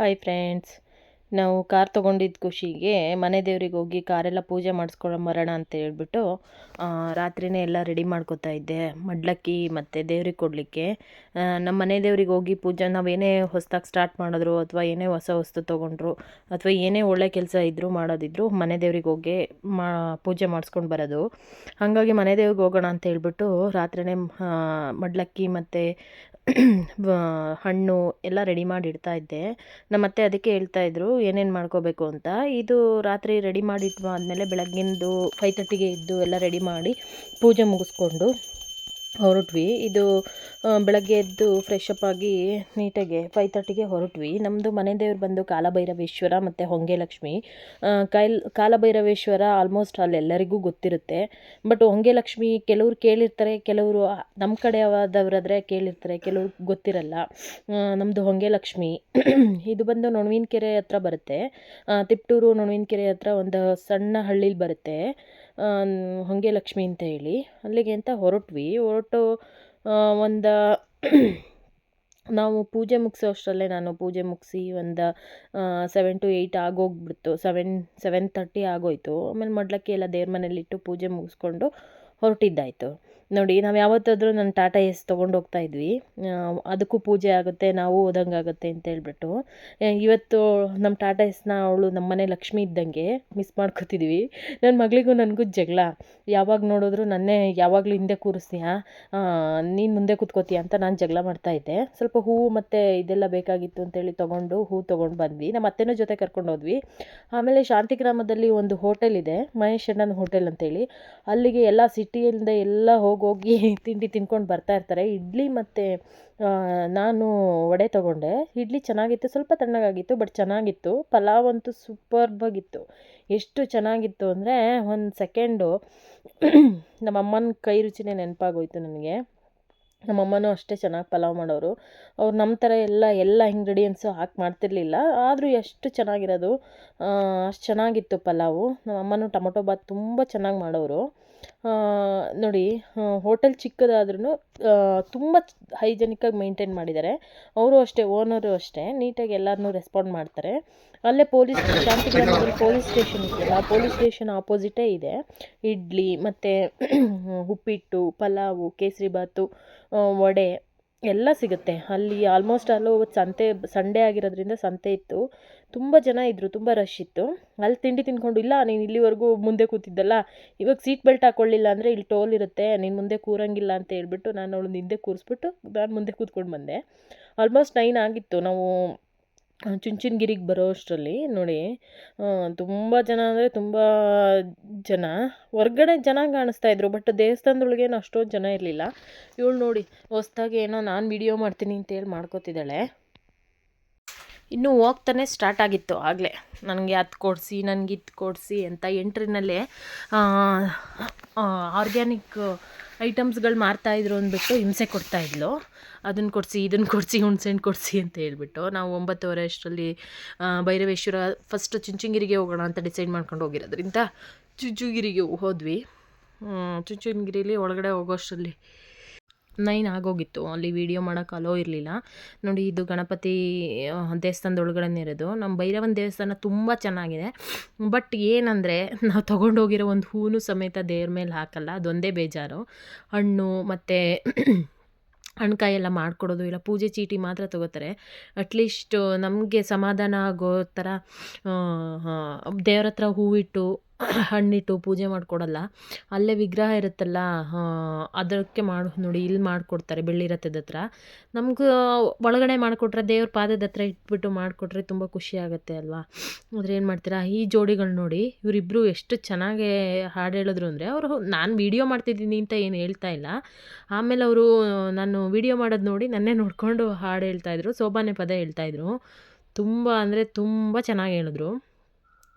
Hi friends ನಾವು car ತೊಗೊಂಡಿದ್ದ ಖುಷಿಗೆ ಮನೆ ದೇವ್ರಿಗೆ ಹೋಗಿ ಕಾರೆಲ್ಲ ಪೂಜೆ ಮಾಡಿಸ್ಕೊಂಬರೋಣ ಅಂತ ಹೇಳ್ಬಿಟ್ಟು ರಾತ್ರಿನೇ ಎಲ್ಲ ರೆಡಿ ಮಾಡ್ಕೋತಾ ಇದ್ದೆ. ಮಡ್ಲಕ್ಕಿ ಮತ್ತು ದೇವ್ರಿಗೆ ಕೊಡಲಿಕ್ಕೆ. ನಮ್ಮ ಮನೆ ದೇವ್ರಿಗೆ ಹೋಗಿ ಪೂಜೆ ನಾವೇನೇ ಹೊಸ್ದಾಗಿ ಸ್ಟಾರ್ಟ್ ಮಾಡಿದ್ರು ಅಥವಾ ಏನೇ ಹೊಸ ವಸ್ತು ತೊಗೊಂಡ್ರು ಅಥವಾ ಏನೇ ಒಳ್ಳೆ ಕೆಲಸ ಇದ್ದರೂ ಮಾಡೋದಿದ್ರು, ಮನೆ ದೇವ್ರಿಗೆ ಹೋಗಿ ಮಾ, ಪೂಜೆ ಮಾಡಿಸ್ಕೊಂಡು ಬರೋದು. ಹಾಗಾಗಿ ಮನೆ ದೇವ್ರಿಗೆ ಹೋಗೋಣ ಅಂತ ಹೇಳ್ಬಿಟ್ಟು ರಾತ್ರಿನೇ ಮಡ್ಲಕ್ಕಿ ಮತ್ತು ಹಣ್ಣು ಎಲ್ಲ ರೆಡಿ ಮಾಡಿ ಇಡ್ತಾ ಇದ್ದೆ ನಮ್ಮತ್ತೆ ಅದಕ್ಕೆ ಹೇಳ್ತಾ ಇದ್ರು, ಏನೇನು ಮಾಡ್ಕೋಬೇಕು ಅಂತ. ಇದು ರಾತ್ರಿ ರೆಡಿ ಮಾಡಿ ಇಟ್ಟು ಆದಮೇಲೆ ಬೆಳಗ್ಗಿಂದು ಫೈ ತರ್ಟಿಗೆ ಎದ್ದು ಎಲ್ಲ ರೆಡಿ ಮಾಡಿ ಪೂಜೆ ಮುಗಿಸ್ಕೊಂಡು ಹೊರಟ್ವಿ. ಇದು ಬೆಳಗ್ಗೆ ಎದ್ದು ಫ್ರೆಶ್ ಅಪ್ ಆಗಿ ನೀಟಾಗಿ ಫೈ ತರ್ಟಿಗೆ ಹೊರಟ್ವಿ. ನಮ್ಮದು ಮನೆ ದೇವ್ರು ಬಂದು ಕಾಲಭೈರವೇಶ್ವರ ಮತ್ತು ಹೊಂಗೆ ಲಕ್ಷ್ಮಿ ಕೈಲ್ ಕಾಲಭೈರವೇಶ್ವರ ಆಲ್ಮೋಸ್ಟ್ ಅಲ್ಲೆಲ್ಲರಿಗೂ ಗೊತ್ತಿರುತ್ತೆ. ಬಟ್ ಹೊಂಗೆ ಲಕ್ಷ್ಮಿ ಕೆಲವ್ರು ಕೇಳಿರ್ತಾರೆ, ಕೆಲವರು ನಮ್ಮ ಕಡೆ ಆದವರಾದರೆ ಕೇಳಿರ್ತಾರೆ, ಕೆಲವ್ರು ಗೊತ್ತಿರಲ್ಲ. ನಮ್ಮದು ಹೊಂಗೆ ಲಕ್ಷ್ಮಿ ಇದು ಬಂದು ಕೆರೆ ಹತ್ರ ಬರುತ್ತೆ. ತಿಪ್ಟೂರು ಕೆರೆ ಹತ್ರ ಒಂದು ಸಣ್ಣ ಹಳ್ಳಿಲಿ ಬರುತ್ತೆ. ಹೊಂಗೆ ಲಕ್ಷ್ಮಿ ಅಂತ ಹೇಳಿ, ಅಲ್ಲಿಗೆ ಅಂತ ಹೊರಟ್ವಿ. ಹೊರಟು ಒಂದು ನಾವು ಪೂಜೆ ಮುಗಿಸೋ ಅಷ್ಟರಲ್ಲೇ ನಾನು ಪೂಜೆ ಮುಗಿಸಿ ಒಂದು ಸೆವೆನ್ ಟು ಏಯ್ಟ್ ಆಗೋಗ್ಬಿಡ್ತು. ಸೆವೆನ್ ಸೆವೆನ್ ತರ್ಟಿ ಆಗೋಯಿತು. ಆಮೇಲೆ ಮಡ್ಲಕ್ಕಿ ಎಲ್ಲ ದೇವ್ರ ಮನೇಲಿಟ್ಟು ಪೂಜೆ ಮುಗಿಸ್ಕೊಂಡು ಹೊರಟಿದ್ದಾಯಿತು. ನೋಡಿ, ನಾವು ಯಾವತ್ತಾದರೂ ನಾನು ಟಾಟಾ ಏಸ್ ತೊಗೊಂಡು ಹೋಗ್ತಾ ಇದ್ವಿ. ಅದಕ್ಕೂ ಪೂಜೆ ಆಗುತ್ತೆ, ನಾವು ಓದಂಗೆ ಆಗುತ್ತೆ ಅಂತ ಹೇಳ್ಬಿಟ್ಟು. ಇವತ್ತು ನಮ್ಮ ಟಾಟಾ ಎಸ್ನ ಅವಳು ನಮ್ಮ ಮನೆ ಲಕ್ಷ್ಮಿ ಇದ್ದಂಗೆ ಮಿಸ್ ಮಾಡ್ಕೋತಿದ್ವಿ. ನನ್ನ ಮಗಳಿಗೂ ನನಗೂ ಜಗಳ. ಯಾವಾಗ ನೋಡಿದ್ರು ನನ್ನೇ ಯಾವಾಗಲೂ ಹಿಂದೆ ಕೂರಿಸ್ತೀಯಾ? ನೀನು ಮುಂದೆ ಕೂತ್ಕೋತೀಯ ಅಂತ ನಾನು ಜಗಳ ಮಾಡ್ತಾ ಇದ್ದೆ. ಸ್ವಲ್ಪ ಹೂವು ಮತ್ತು ಇದೆಲ್ಲ ಬೇಕಾಗಿತ್ತು ಅಂತೇಳಿ ತೊಗೊಂಡು ಹೂ ತೊಗೊಂಡು ಬಂದ್ವಿ. ನಮ್ಮ ಅತ್ತೆನೂ ಜೊತೆ ಕರ್ಕೊಂಡು ಹೋದ್ವಿ. ಆಮೇಲೆ ಶಾಂತಿಗ್ರಾಮದಲ್ಲಿ ಒಂದು ಹೋಟೆಲ್ ಇದೆ, ಮಹೇಶ್ ಅಣ್ಣನ ಹೋಟೆಲ್ ಅಂತೇಳಿ ಅಲ್ಲಿಗೆ ಎಲ್ಲ ಸಿಟಿಯಿಂದ ಎಲ್ಲ ಹೋಗಿ ಹೋಗಿ ತಿಂಡಿ ತಿನ್ಕೊಂಡು ಬರ್ತಾ ಇರ್ತಾರೆ. ಇಡ್ಲಿ ಮತ್ತು ನಾನು ವಡೆ ತೊಗೊಂಡೆ. ಇಡ್ಲಿ ಚೆನ್ನಾಗಿತ್ತು, ಸ್ವಲ್ಪ ತಣ್ಣಗಾಗಿತ್ತು, ಬಟ್ ಚೆನ್ನಾಗಿತ್ತು. ಪಲಾವ್ ಅಂತೂ ಸೂಪರ್ಬಾಗಿತ್ತು ಎಷ್ಟು ಚೆನ್ನಾಗಿತ್ತು ಅಂದರೆ, ಒಂದು ಸೆಕೆಂಡು ನಮ್ಮ ಅಮ್ಮನ ಕೈ ರುಚಿನೇ ನೆನಪಾಗೋಯ್ತು ನನಗೆ. ನಮ್ಮಮ್ಮನೂ ಅಷ್ಟೇ ಚೆನ್ನಾಗಿ ಪಲಾವ್ ಮಾಡೋರು. ಅವ್ರು ನಮ್ಮ ಥರ ಎಲ್ಲ ಎಲ್ಲ ಇಂಗ್ರೀಡಿಯೆಂಟ್ಸು ಹಾಕಿ ಮಾಡ್ತಿರಲಿಲ್ಲ. ಆದರೂ ಎಷ್ಟು ಚೆನ್ನಾಗಿರೋದು ಅಷ್ಟು ಚೆನ್ನಾಗಿತ್ತು ಪಲಾವು. ನಮ್ಮಮ್ಮನೂ ಟೊಮೊಟೊ ಬಾತ್ ತುಂಬ ಚೆನ್ನಾಗಿ ಮಾಡೋರು. ನೋಡಿ ಹೋಟೆಲ್ ಚಿಕ್ಕದಾದ್ರೂ ತುಂಬ ಹೈಜೆನಿಕ್ಕಾಗಿ ಮೇಂಟೈನ್ ಮಾಡಿದ್ದಾರೆ. ಅವರು ಅಷ್ಟೇ, ಓನರು ಅಷ್ಟೇ, ನೀಟಾಗಿ ಎಲ್ಲರನ್ನೂ ರೆಸ್ಪಾಂಡ್ ಮಾಡ್ತಾರೆ. ಅಲ್ಲೇ ಪೊಲೀಸ್ ಶಾಂತಿಗ್ರಾಮದಲ್ಲಿ ಪೊಲೀಸ್ ಸ್ಟೇಷನ್ ಇದೆಯಲ್ಲ ಪೊಲೀಸ್ ಸ್ಟೇಷನ್ ಆಪೋಸಿಟೇ ಇದೆ. ಇಡ್ಲಿ ಮತ್ತು ಉಪ್ಪಿಟ್ಟು, ಪಲಾವು ಕೇಸರಿಬಾತು ವಡೆ ಎಲ್ಲ ಸಿಗುತ್ತೆ. ಅಲ್ಲಿ ಆಲ್ಮೋಸ್ಟ್ ಅಲ್ಲೂ ಸಂತೆ ಸಂಡೇ ಆಗಿರೋದ್ರಿಂದ ಸಂತೆ ಇತ್ತು. ತುಂಬ ಜನ ಇದ್ದರು ತುಂಬ ರಶ್ ಇತ್ತು. ಅಲ್ಲಿ ತಿಂಡಿ ತಿಂದ್ಕೊಂಡು ಇಲ್ಲ, ನೀನು ಇಲ್ಲಿವರೆಗೂ ಮುಂದೆ ಕೂತಿದ್ದಲ್ಲ, ಇವಾಗ ಸೀಟ್ ಬೆಲ್ಟ್ ಹಾಕ್ಕೊಳ್ಳಿಲ್ಲ ಅಂದರೆ ಇಲ್ಲಿ ಟೋಲ್ ಇರುತ್ತೆ, ನೀನು ಮುಂದೆ ಕೂರಂಗಿಲ್ಲ ಅಂತ ಹೇಳ್ಬಿಟ್ಟು ನಾನು ಅವಳು ಹಿಂದೆ ಕೂರಿಸ್ಬಿಟ್ಟು ನಾನು ಮುಂದೆ ಕೂತ್ಕೊಂಡು ಬಂದೆ. ಆಲ್ಮೋಸ್ಟ್ ನೈನ್ ಆಗಿತ್ತು. ನಾವು ಚುಂಚನಗಿರಿಗೆ ಬರೋ ಅಷ್ಟರಲ್ಲಿ ನೋಡಿ ತುಂಬ ಜನ ಅಂದರೆ ತುಂಬ ಜನ, ಹೊರ್ಗಡೆ ಜನ ಕಾಣಿಸ್ತಾ ಇದ್ರು ಬಟ್ ದೇವಸ್ಥಾನದೊಳಗೇನು ಅಷ್ಟೊಂದು ಜನ ಇರಲಿಲ್ಲ. ಇವಳು ನೋಡಿ, ಹೊಸ್ದಾಗಿ ಏನೋ ನಾನು ವಿಡಿಯೋ ಮಾಡ್ತೀನಿ ಅಂತೇಳಿ ಮಾಡ್ಕೋತಿದ್ದಾಳೆ. ಇನ್ನೂ ಹೋಗ್ತಾನೆ ಸ್ಟಾರ್ಟ್ ಆಗಿತ್ತು ಆಗಲೇ. ನನಗೆ ಅದು ಕೊಡಿಸಿ, ನನಗೆ ಇದು ಕೊಡಿಸಿ ಅಂತ ಎಂಟ್ರಿನಲ್ಲೇ ಆರ್ಗ್ಯಾನಿಕ್ ಐಟಮ್ಸ್ಗಳು ಮಾರ್ತಾಯಿದ್ರು ಅಂದ್ಬಿಟ್ಟು ಹಿಂಸೆ ಕೊಡ್ತಾಯಿದ್ಲು ಅದನ್ನು ಕೊಡಿಸಿ ಇದನ್ನು ಕೊಡಿಸಿ ಹುಣ್ಸೆಹಣ್ಣು ಕೊಡಿಸಿ ಅಂತ ಹೇಳ್ಬಿಟ್ಟು ನಾವು ಒಂಬತ್ತುವರೆ ಅಷ್ಟರಲ್ಲಿ ಭೈರವೇಶ್ವರ ಫಸ್ಟ್ ಚುಂಚುಂಗಿರಿಗೆ ಹೋಗೋಣ ಅಂತ ಡಿಸೈಡ್ ಮಾಡ್ಕೊಂಡು ಹೋಗಿರೋದ್ರಿಂದ ಚುಂಚುಗಿರಿಗೆ ಹೋದ್ವಿ. ಚುಂಚುನಗಿರಿಲಿ ಒಳಗಡೆ ಹೋಗೋ ಅಷ್ಟರಲ್ಲಿ ನೈನ್ ಆಗೋಗಿತ್ತು. ಅಲ್ಲಿ ವಿಡಿಯೋ ಮಾಡೋಕೆ ಅಲೋ ಇರಲಿಲ್ಲ. ನೋಡಿ ಇದು ಗಣಪತಿ ದೇವಸ್ಥಾನದ ಒಳಗಡೆನೇ ಇರೋದು ನಮ್ಮ ಭೈರವನ ದೇವಸ್ಥಾನ ತುಂಬ ಚೆನ್ನಾಗಿದೆ. ಬಟ್ ಏನಂದರೆ, ನಾವು ತೊಗೊಂಡೋಗಿರೋ ಒಂದು ಹೂನು ಸಮೇತ ದೇವ್ರ ಮೇಲೆ ಹಾಕಲ್ಲ. ಅದೊಂದೇ ಬೇಜಾರು. ಹಣ್ಣು ಮತ್ತು ಹಣ್ಕಾಯಿ ಎಲ್ಲ ಮಾಡ್ಕೊಡೋದು ಇಲ್ಲ, ಪೂಜೆ ಚೀಟಿ ಮಾತ್ರ ತೊಗೋತಾರೆ. ಅಟ್ಲೀಸ್ಟ್ ನಮಗೆ ಸಮಾಧಾನ ಆಗೋ ಥರ ದೇವ್ರ ಹತ್ರ ಹೂವಿಟ್ಟು ಹಣ್ಣಿಟ್ಟು ಪೂಜೆ ಮಾಡಿಕೊಡಲ್ಲ. ಅಲ್ಲೇ ವಿಗ್ರಹ ಇರುತ್ತಲ್ಲ ಅದಕ್ಕೆ ಮಾಡಿ, ನೋಡಿ ಇಲ್ಲಿ ಮಾಡಿಕೊಡ್ತಾರೆ ಬೆಳ್ಳಿ ರಥದ ಹತ್ರ. ನಮ್ಗೆ ಒಳಗಡೆ ಮಾಡಿಕೊಟ್ರೆ ದೇವ್ರ ಪಾದದ ಹತ್ರ ಇಟ್ಬಿಟ್ಟು ಮಾಡಿಕೊಟ್ರೆ ತುಂಬ ಖುಷಿ ಆಗುತ್ತೆ ಅಲ್ವಾ? ಆದರೆ ಏನು ಮಾಡ್ತೀರಾ, ಈ ಜೋಡಿಗಳು ನೋಡಿ ಇವರಿಬ್ಬರು ಎಷ್ಟು ಚೆನ್ನಾಗಿ ಹಾಡು ಹೇಳಿದ್ರು ಅಂದರೆ ಅವರು ನಾನು ವೀಡಿಯೋ ಮಾಡ್ತಿದ್ದೀನಿ ಅಂತ ಏನು ಹೇಳ್ತಾ ಇಲ್ಲ. ಆಮೇಲೆ ಅವರು, ನಾನು ವೀಡಿಯೋ ಮಾಡೋದು ನೋಡಿ ನನ್ನೇ ನೋಡಿಕೊಂಡು ಹಾಡು ಹೇಳ್ತಾಯಿದ್ರು ಸೋಬಾನೆ ಪದ ಹೇಳ್ತಾಯಿದ್ರು ತುಂಬ ಅಂದರೆ ತುಂಬ ಚೆನ್ನಾಗಿ ಹೇಳಿದ್ರು.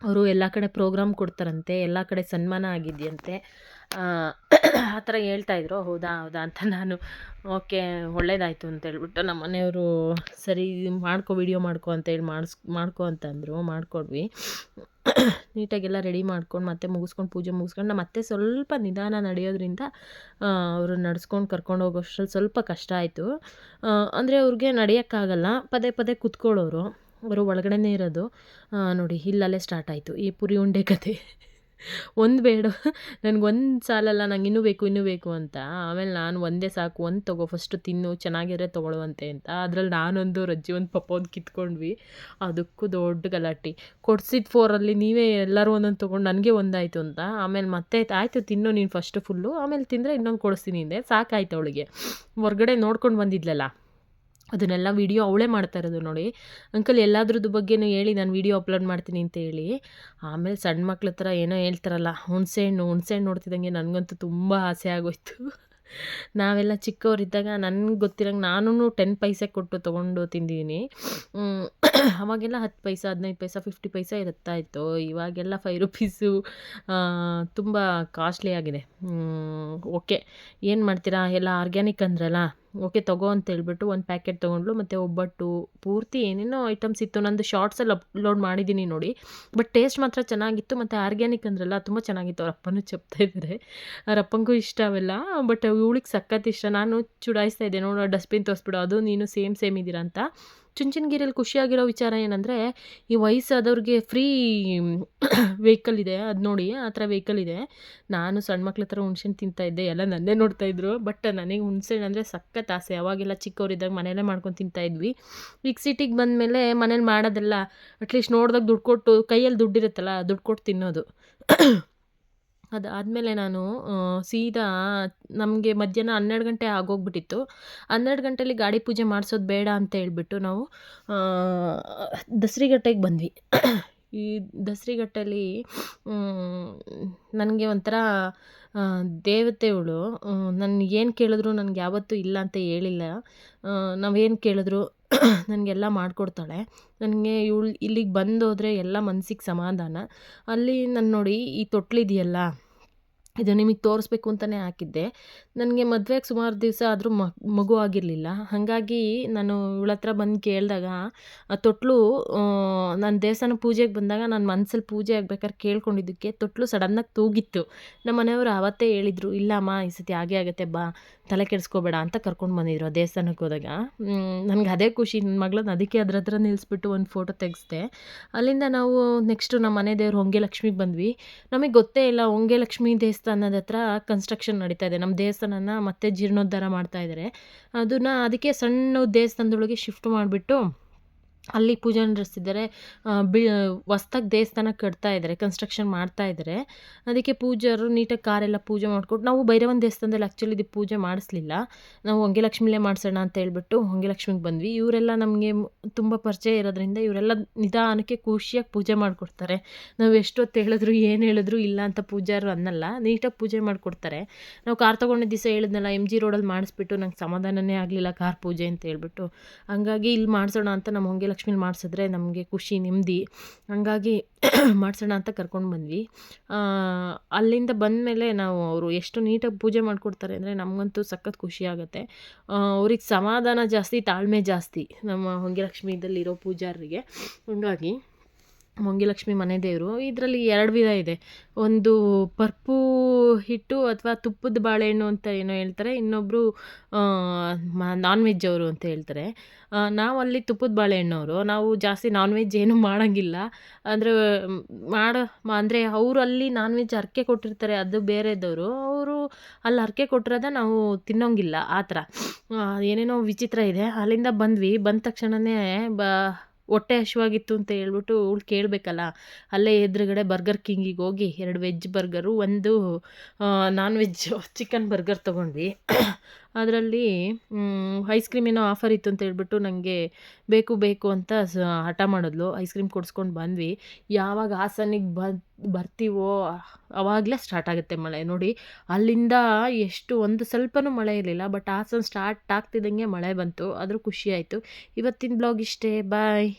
ಅವರು ಎಲ್ಲ ಕಡೆ ಪ್ರೋಗ್ರಾಮ್ ಕೊಡ್ತಾರಂತೆ, ಎಲ್ಲ ಕಡೆ ಸನ್ಮಾನ ಆಗಿದೆಯಂತೆ. ಆ ಥರ ಹೇಳ್ತಾಯಿದ್ರು ಹೌದಾ ಹೌದಾ ಅಂತ ನಾನು, ಓಕೆ, ಒಳ್ಳೇದಾಯಿತು ಅಂತ ಹೇಳ್ಬಿಟ್ಟು ನಮ್ಮ ಮನೆಯವರು ಸರಿ ಮಾಡ್ಕೊ ವಿಡಿಯೋ ಮಾಡ್ಕೊ ಅಂತೇಳಿ ಮಾಡಿಸ್, ಮಾಡ್ಕೊ ಅಂತಂದರು, ಮಾಡಿಕೊಡ್ವಿ. ನೀಟಾಗೆಲ್ಲ ರೆಡಿ ಮಾಡ್ಕೊಂಡು ಮತ್ತೆ ಮುಗಿಸ್ಕೊಂಡು ಪೂಜೆ ಮುಗಿಸ್ಕೊಂಡು ಮತ್ತೆ ಸ್ವಲ್ಪ ನಿಧಾನ ನಡೆಯೋದ್ರಿಂದ ಅವರು ನಡ್ಸ್ಕೊಂಡು ಕರ್ಕೊಂಡು ಹೋಗೋಷ್ಟ್ರಲ್ಲಿ ಸ್ವಲ್ಪ ಕಷ್ಟ ಆಯಿತು. ಅಂದರೆ ಅವ್ರಿಗೆ ನಡೆಯೋಕ್ಕಾಗಲ್ಲ. ಪದೇ ಪದೇ ಕುತ್ಕೊಳ್ಳೋರು. ಅವರು ಒಳಗಡೆನೇ ಇರೋದು. ನೋಡಿ, ಇಲ್ಲಲ್ಲೇ ಸ್ಟಾರ್ಟ್ ಆಯಿತು. ಈ ಪುರಿ ಉಂಡೆ ಕತೆ. ಒಂದು ಬೇಡ. ನನಗೆ ಒಂದು ಸಾಲಲ್ಲ, ನಂಗೆ ಇನ್ನೂ ಬೇಕು ಇನ್ನೂ ಬೇಕು ಅಂತ. ಆಮೇಲೆ ನಾನು ಒಂದೇ ಸಾಕು, ಒಂದು ತಗೋ. ಫಸ್ಟು ತಿನ್ನು ಚೆನ್ನಾಗಿರೋ ತೊಗೊಳುವಂತೆ ಅಂತ. ಅದ್ರಲ್ಲಿ ನಾನೊಂದು ರಜ್ಜಿ, ಒಂದು ಪಪ್ಪ, ಒಂದು ಕಿತ್ಕೊಂಡ್ವಿ. ಅದಕ್ಕೂ ದೊಡ್ಡ ಗಲಾಟೆ. ಕೊಡ್ಸಿದ ಫೋರಲ್ಲಿ ನೀವೇ ಎಲ್ಲರೂ ಒಂದೊಂದು ತೊಗೊಂಡು ನನಗೆ ಒಂದಾಯಿತು ಅಂತ. ಆಮೇಲೆ ಮತ್ತೆ ಆಯಿತು, ತಿನ್ನು ನೀನು ಫಸ್ಟು ಫುಲ್ಲು ಆಮೇಲೆ ತಿಂದರೆ ಇನ್ನೊಂದು ಕೊಡಿಸ್ತೀನಿ ಅಂದೆ. ಸಾಕಾಯ್ತು ಅವಳಿಗೆ. ಹೊರ್ಗಡೆ ನೋಡ್ಕೊಂಡು ಬಂದಿದ್ಲಲ್ಲ. ಅದನ್ನೆಲ್ಲ ವಿಡಿಯೋ ಅವಳೇ ಮಾಡ್ತಾ ಇರೋದು ನೋಡಿ. ಅಂಕಲ್ ಎಲ್ಲಾದ್ರದ್ದು ಬಗ್ಗೆನೂ ಹೇಳಿ, ನಾನು ವಿಡಿಯೋ ಅಪ್ಲೋಡ್ ಮಾಡ್ತೀನಿ ಅಂತ ಹೇಳಿ. ಆಮೇಲೆ ಸಣ್ಣ ಮಕ್ಳ ಹತ್ರ ಏನೋ ಹೇಳ್ತಾರಲ್ಲ, ಹುಣಸೆ ಹಣ್ಣು ಹುಣಸೆ ಹಣ್ಣು ನೋಡ್ತಿದ್ದಂಗೆ ನನಗಂತೂ ತುಂಬ ಆಸೆ ಆಗೋಯ್ತು. ನಾವೆಲ್ಲ ಚಿಕ್ಕವರಿದ್ದಾಗ ನನಗೆ ಗೊತ್ತಿರಂಗೆ ನಾನು ಟೆನ್ ಪೈಸೆ ಕೊಟ್ಟು ತೊಗೊಂಡು ತಿಂದಿದ್ದೀನಿ ಅವಾಗೆಲ್ಲ ಹತ್ತು ಪೈಸ, ಹದಿನೈದು ಪೈಸೆ ಫಿಫ್ಟಿ ಪೈಸೆ ಇರುತ್ತಾ ಇತ್ತು ಇವಾಗೆಲ್ಲ ಫೈವ್ ರುಪೀಸು ತುಂಬ ಕಾಸ್ಟ್ಲಿ ಆಗಿದೆ. ಓಕೆ ಏನು ಮಾಡ್ತೀರಾ? ಎಲ್ಲ ಆರ್ಗ್ಯಾನಿಕ್ ಅಂದ್ರಲ್ಲ? ಓಕೆ ತಗೋ ಅಂತ ಹೇಳ್ಬಿಟ್ಟು ಒಂದು ಪ್ಯಾಕೆಟ್ ತೊಗೊಂಡ್ಲು. ಮತ್ತು ಒಬ್ಬಟ್ಟು, ಪೂರ್ತಿ ಏನೇನೋ ಐಟಮ್ಸ್ ಇತ್ತು. ನಂದು ಶಾರ್ಟ್ಸಲ್ಲಿ ಅಪ್ಲೋಡ್ ಮಾಡಿದ್ದೀನಿ ನೋಡಿ. ಬಟ್ ಟೇಸ್ಟ್ ಮಾತ್ರ ಚೆನ್ನಾಗಿತ್ತು. ಮತ್ತು ಆರ್ಗ್ಯಾನಿಕ್ ಅಂದ್ರಲ್ಲ, ತುಂಬ ಚೆನ್ನಾಗಿತ್ತು. ಅವ್ರ ಅಪ್ಪನೂ ಚೆಪ್ತಾ ಇದ್ದಾರೆ ಅವ್ರ ಅಪ್ಪಂಗೂ ಇಷ್ಟ ಅವೆಲ್ಲ. ಬಟ್ ಇವಳಿಗೆ ಸಖತ್ ಇಷ್ಟ. ನಾನು ಚುಡಾಯಿಸ್ತಾ ಇದ್ದೆ. ನೋಡೋ ಡಸ್ಟ್ಬಿನ್ ತೋರಿಸ್ಬಿಡು. ಅದು ನೀನು ಸೇಮ್ ಸೇಮ್ ಇದ್ದೀರಾ ಅಂತ. ಚುಂಚನಗಿರಿಯಲ್ಲಿ ಖುಷಿಯಾಗಿರೋ ವಿಚಾರ ಏನಂದರೆ, ಈ ವಯಸ್ಸಾದವ್ರಿಗೆ ಫ್ರೀ ವೆಹಿಕಲ್ ಇದೆ, ಅದು ನೋಡಿ ಆ ಥರ ವೆಹಿಕಲ್ ಇದೆ. ನಾನು ಸಣ್ಣ ಮಕ್ಳ ಹತ್ರ ಹುಣ್ಸೆಹಣ್ಣು ತಿಂತಾ ಇದ್ದೆ, ಎಲ್ಲ ನನ್ನೇ ನೋಡ್ತಾ ಇದ್ರು. ಬಟ್ ನನಗೆ ಹುಣ್ಸೆಹಣ್ಣು ಅಂದರೆ ಸಖತ್ ಆಸೆ. ಅವಾಗೆಲ್ಲ ಚಿಕ್ಕವರಿದ್ದಾಗ ಮನೆಯಲ್ಲೇ ಮಾಡ್ಕೊಂಡು ತಿಂತಾ ಇದ್ವಿ. ಈಗ ಸಿಟಿಗೆ ಬಂದಮೇಲೆ ಮನೇಲಿ ಮಾಡೋದೆಲ್ಲ, ಅಟ್ಲೀಸ್ಟ್ ನೋಡಿದಾಗ ದುಡ್ಡು ಕೊಟ್ಟು, ಕೈಯಲ್ಲಿ ದುಡ್ಡಿರುತ್ತಲ್ಲ ದುಡ್ಡು ಕೊಟ್ಟು ತಿನ್ನೋದು. ಅದಾದಮೇಲೆ ನಾನು ಸೀದಾ ನಮಗೆ ಮಧ್ಯಾಹ್ನ ಹನ್ನೆರಡು ಗಂಟೆ ಆಗೋಗ್ಬಿಟ್ಟಿತ್ತು. ಹನ್ನೆರಡು ಗಂಟೆಲಿ ಗಾಡಿ ಪೂಜೆ ಮಾಡಿಸೋದು ಬೇಡ ಅಂತ ಹೇಳ್ಬಿಟ್ಟು ನಾವು ದಸರಿಘಟ್ಟೆಗೆ ಬಂದ್ವಿ. ಈ ದಸರಿಘಟ್ಟೆಯಲ್ಲಿ ನನಗೆ ಒಂಥರ ದೇವತೆಗಳು ನನಗೆ ನಾನು ಏನು ಕೇಳಿದ್ರು ನನಗೆ ಯಾವತ್ತೂ ಇಲ್ಲ ಅಂತ ಹೇಳಿಲ್ಲ. ನಾವೇನು ಕೇಳಿದ್ರು ನನಗೆಲ್ಲ ಮಾಡಿಕೊಡ್ತಾಳೆ. ನನಗೆ ಇವಳು ಇಲ್ಲಿಗೆ ಬಂದೋದ್ರೆ ಎಲ್ಲ ಮನಸ್ಸಿಗೆ ಸಮಾಧಾನ. ಅಲ್ಲಿ ನಾನು ನೋಡಿ, ಈ ತೊಟ್ಲಿದೆಯಲ್ಲ ಇದು ನಿಮಗೆ ತೋರಿಸ್ಬೇಕು ಅಂತಲೇ ಹಾಕಿದ್ದೆ. ನನಗೆ ಮದುವೆಗೆ ಸುಮಾರು ದಿವಸ ಆದರೂ ಮಗು ಆಗಿರಲಿಲ್ಲ. ಹಾಗಾಗಿ ನಾನು ಇವಳ ಹತ್ರ ಬಂದು ಕೇಳಿದಾಗ ತೊಟ್ಲು ನಾನು ದೇವಸ್ಥಾನ ಪೂಜೆಗೆ ಬಂದಾಗ ನಾನು ಮನ್ಸಲ್ಲಿ ಪೂಜೆ ಆಗ್ಬೇಕಾದ್ರೆ ಕೇಳ್ಕೊಂಡಿದ್ದಕ್ಕೆ ತೊಟ್ಲು ಸಡನ್ನಾಗಿ ತೂಗಿತ್ತು. ನಮ್ಮ ಮನೆಯವರು ಆವತ್ತೇ ಹೇಳಿದರು ಇಲ್ಲ ಅಮ್ಮ ಈ ಸತಿ ಆಗೇ ಆಗುತ್ತೆ, ಬಾ. ತಲೆ ಕೆಡಿಸ್ಕೋಬೇಡ ಅಂತ ಕರ್ಕೊಂಡು ಬಂದಿದ್ರು ದೇವಸ್ಥಾನಕ್ಕೆ ಹೋದಾಗ. ನನಗೆ ಅದೇ ಖುಷಿ. ನನ್ನ ಮಗಳನ್ನ ಅದಕ್ಕೆ ಅದ್ರ ಹತ್ರ ನಿಲ್ಲಿಸ್ಬಿಟ್ಟು ಒಂದು ಫೋಟೋ ತೆಗೆಸ್ದೆ. ಅಲ್ಲಿಂದ ನಾವು ನೆಕ್ಸ್ಟು ನಮ್ಮ ಮನೆ ದೇವ್ರು ಹೊಂಗೆ ಲಕ್ಷ್ಮಿಗೆ ಬಂದ್ವಿ. ನಮಗೆ ಗೊತ್ತೇ ಇಲ್ಲ ಹೊಂಗೆ ಲಕ್ಷ್ಮಿ ದೇವಸ್ಥಾನದ ಹತ್ರ ಕನ್ಸ್ಟ್ರಕ್ಷನ್ ನಡೀತಾ ಇದೆ. ನಮ್ಮ ದೇವಸ್ಥಾನನ ಮತ್ತೆ ಜೀರ್ಣೋದ್ಧಾರ ಮಾಡ್ತಾ ಇದ್ದಾರೆ ಅದನ್ನು ಅದಕ್ಕೆ ಸಣ್ಣ ದೇವಸ್ಥಾನದೊಳಗೆ ಶಿಫ್ಟ್ ಮಾಡಿಬಿಟ್ಟು ಅಲ್ಲಿ ಪೂಜೆ ನಡೆಸ್ತಿದ್ದಾರೆ. ಬಿ ಹೊಸ್ದಾಗಿ ದೇವಸ್ಥಾನ ಕಟ್ತಾ ಇದ್ದಾರೆ ಕನ್ಸ್ಟ್ರಕ್ಷನ್ ಮಾಡ್ತಾ ಇದ್ದಾರೆ. ಅದಕ್ಕೆ ಪೂಜಾರು ನೀಟಾಗಿ ಕಾರೆಲ್ಲ ಪೂಜೆ ಮಾಡಿಕೊಟ್ಟು ನಾವು ಭೈರವನ ದೇವಸ್ಥಾನದಲ್ಲಿ ಆ್ಯಕ್ಚುಲಿ ಇದು ಪೂಜೆ ಮಾಡಿಸ್ಲಿಲ್ಲ. ನಾವು ಹೊಂಗೆಲಕ್ಷ್ಮಿಲೇ ಮಾಡಿಸೋಣ ಅಂತ ಹೇಳ್ಬಿಟ್ಟು ಹೊಂಗೆಲಕ್ಷ್ಮಿಗೆ ಬಂದ್ವಿ. ಇವರೆಲ್ಲ ನಮಗೆ ತುಂಬ ಪರಿಚಯ ಇರೋದ್ರಿಂದ ಇವರೆಲ್ಲ ನಿಧಾನಕ್ಕೆ ಖುಷಿಯಾಗಿ ಪೂಜೆ ಮಾಡಿಕೊಡ್ತಾರೆ. ನಾವು ಎಷ್ಟೊತ್ತು ಹೇಳಿದ್ರು, ಏನು ಹೇಳಿದ್ರು ಇಲ್ಲ ಅಂತ ಪೂಜಾರು ಅನ್ನಲ್ಲ. ನೀಟಾಗಿ ಪೂಜೆ ಮಾಡಿಕೊಡ್ತಾರೆ. ನಾವು ಕಾರ್ ತೊಗೊಂಡಿದ್ದ ದಿವಸ ಹೇಳಿದ್ನಲ್ಲ ಎಂ ಜಿ ರೋಡಲ್ಲಿ ಮಾಡಿಸ್ಬಿಟ್ಟು ನಂಗೆ ಸಮಾಧಾನನೇ ಆಗಲಿಲ್ಲ ಕಾರ್ ಪೂಜೆ ಅಂತ ಹೇಳ್ಬಿಟ್ಟು. ಹಂಗಾಗಿ ಇಲ್ಲಿ ಮಾಡಿಸೋಣ ಅಂತ ನಮ್ಮ ಹೊಂಗೆ ಲಕ್ಷ್ಮಿಲಿ ಮಾಡಿಸಿದ್ರೆ ನಮಗೆ ಖುಷಿ, ನೆಮ್ಮದಿ. ಹಂಗಾಗಿ ಮಾಡಿಸೋಣ ಅಂತ ಕರ್ಕೊಂಡು ಬಂದ್ವಿ. ಅಲ್ಲಿಂದ ಬಂದಮೇಲೆ ನಾವು ಅವರು ಎಷ್ಟು ನೀಟಾಗಿ ಪೂಜೆ ಮಾಡಿಕೊಡ್ತಾರೆ ಅಂದರೆ ನಮಗಂತೂ ಸಖತ್ ಖುಷಿ ಆಗುತ್ತೆ. ಅವ್ರಿಗೆ ಸಮಾಧಾನ ಜಾಸ್ತಿ, ತಾಳ್ಮೆ ಜಾಸ್ತಿ ನಮ್ಮ ಹೊಂಗೆಲಕ್ಷ್ಮಿದಲ್ಲಿರೋ ಪೂಜಾರರಿಗೆ. ಹಂಗಾಗಿ ಹೊಂಗೆಲಕ್ಷ್ಮಿ ಮನೆ ದೇವರು. ಇದರಲ್ಲಿ ಎರಡು ವಿಧ ಇದೆ. ಒಂದು ಪರ್ಪು ಹಿಟ್ಟು ಅಥವಾ ತುಪ್ಪದ ಬಾಳೆಹಣ್ಣು ಅಂತ ಏನೋ ಹೇಳ್ತಾರೆ. ಇನ್ನೊಬ್ಬರು ನಾನ್ ವೆಜ್ ಅವರು ಅಂತ ಹೇಳ್ತಾರೆ. ನಾವು ಅಲ್ಲಿ ತುಪ್ಪದ ಬಾಳೆಹಣ್ಣವರು ನಾವು ಜಾಸ್ತಿ ನಾನ್ ವೆಜ್ ಏನೂ ಮಾಡೋಂಗಿಲ್ಲ. ಅಂದರೆ ಮಾಡೋ ಅಂದರೆ ಅವರು ಅಲ್ಲಿ ನಾನ್ ವೆಜ್ ಹರಕೆ ಕೊಟ್ಟಿರ್ತಾರೆ, ಅದು ಬೇರೆದವರು. ಅವರು ಅಲ್ಲಿ ಹರಕೆ ಕೊಟ್ಟಿರೋದ ನಾವು ತಿನ್ನೋಂಗಿಲ್ಲ. ಆ ಥರ. ಏನೇನೋ ವಿಚಿತ್ರ ಇದೆ. ಅಲ್ಲಿಂದ ಬಂದ್ವಿ. ಬಂದ ತಕ್ಷಣವೇ ಬ ಹೊಟ್ಟೆ ಹಸಿವಾಗಿತ್ತು ಅಂತ ಹೇಳ್ಬಿಟ್ಟು ಅವ್ಳು ಕೇಳಬೇಕಲ್ಲ. ಅಲ್ಲೇ ಎದುರುಗಡೆ ಬರ್ಗರ್ ಕಿಂಗಿಗೆ ಹೋಗಿ ಎರಡು ವೆಜ್ ಬರ್ಗರು ಒಂದು ನಾನ್ ವೆಜ್ ಚಿಕನ್ ಬರ್ಗರ್ ತೊಗೊಂಡ್ವಿ. ಅದರಲ್ಲಿ ಐಸ್ ಕ್ರೀಮ್ ಏನೋ ಆಫರ್ ಇತ್ತು ಅಂತ ಹೇಳ್ಬಿಟ್ಟು ನನಗೆ ಬೇಕು ಬೇಕು ಅಂತ ಹಠ ಮಾಡಿದ್ಲು. ಐಸ್ ಕ್ರೀಮ್ ಕೊಡ್ಸ್ಕೊಂಡು ಬಂದ್ವಿ. ಯಾವಾಗ ಹಾಸನಿಗೆ ಬ ಬರ್ತೀವೋ ಆವಾಗಲೇ ಸ್ಟಾರ್ಟ್ ಆಗುತ್ತೆ ಮಳೆ. ನೋಡಿ, ಅಲ್ಲಿಂದ ಎಷ್ಟು ಒಂದು ಸ್ವಲ್ಪನೂ ಮಳೆ ಇರಲಿಲ್ಲ ಬಟ್ ಹಾಸನ ಸ್ಟಾರ್ಟ್ ಆಗ್ತಿದ್ದಂಗೆ ಮಳೆ ಬಂತು. ಆದರೂ ಖುಷಿ ಆಯಿತು. ಇವತ್ತಿನ ಬ್ಲಾಗ್ ಇಷ್ಟೇ. ಬಾಯ್